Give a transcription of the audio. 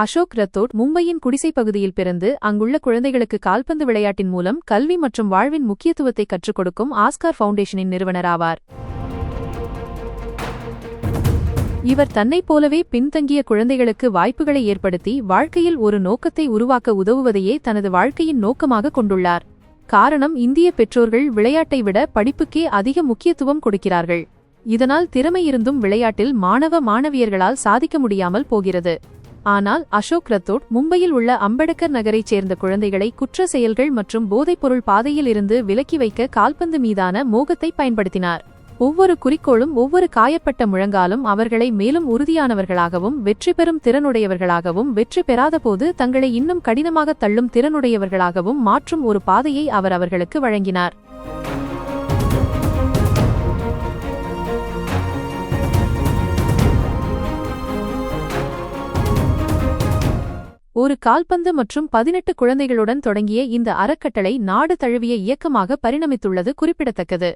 அசோக் ரத்தோட் மும்பையின் குடிசை பகுதியில் பிறந்து அங்குள்ள குழந்தைகளுக்கு கால்பந்து விளையாட்டின் மூலம் கல்வி மற்றும் வாழ்வின் முக்கியத்துவத்தை கற்றுக் கொடுக்கும் ஆஸ்கார் ஃபவுண்டேஷனின் நிறுவனராவார். இவர் தன்னைப் போலவே பின்தங்கிய குழந்தைகளுக்கு வாய்ப்புகளை ஏற்படுத்தி வாழ்க்கையில் ஒரு நோக்கத்தை உருவாக்க உதவுவதையே தனது வாழ்க்கையின் நோக்கமாக கொண்டுள்ளார். காரணம் இந்திய பெற்றோர்கள் விளையாட்டை விட படிப்புக்கே அதிக முக்கியத்துவம் கொடுக்கிறார்கள். இதனால் திறமை இருந்தும் விளையாட்டில் மாணவ மாணவியர்களால் சாதிக்க முடியாமல் போகிறது. ஆனால் அசோக் ரத்தோட் மும்பையில் உள்ள அம்பேத்கர் நகரைச் சேர்ந்த குழந்தைகளை குற்ற செயல்கள் மற்றும் போதைப்பொருள் பாதையில் இருந்து விலக்கி வைக்க கால்பந்து மீதான மோகத்தை பயன்படுத்தினார். ஒவ்வொரு குறிக்கோளும் ஒவ்வொரு காயப்பட்ட முழங்காலும் அவர்களை மேலும் உறுதியானவர்களாகவும் வெற்றி பெறும் திறனுடையவர்களாகவும் வெற்றி பெறாதபோது தங்களை இன்னும் கடினமாக தள்ளும் திறனுடையவர்களாகவும் மாற்றும் ஒரு பாதையை அவர் அவர்களுக்கு வழங்கினார். ஒரு கால்பந்து மற்றும் பதினெட்டு குழந்தைகளுடன் தொடங்கிய இந்த அறக்கட்டளை நாடு தழுவிய இயக்கமாக பரிணமித்துள்ளது குறிப்பிடத்தக்கது.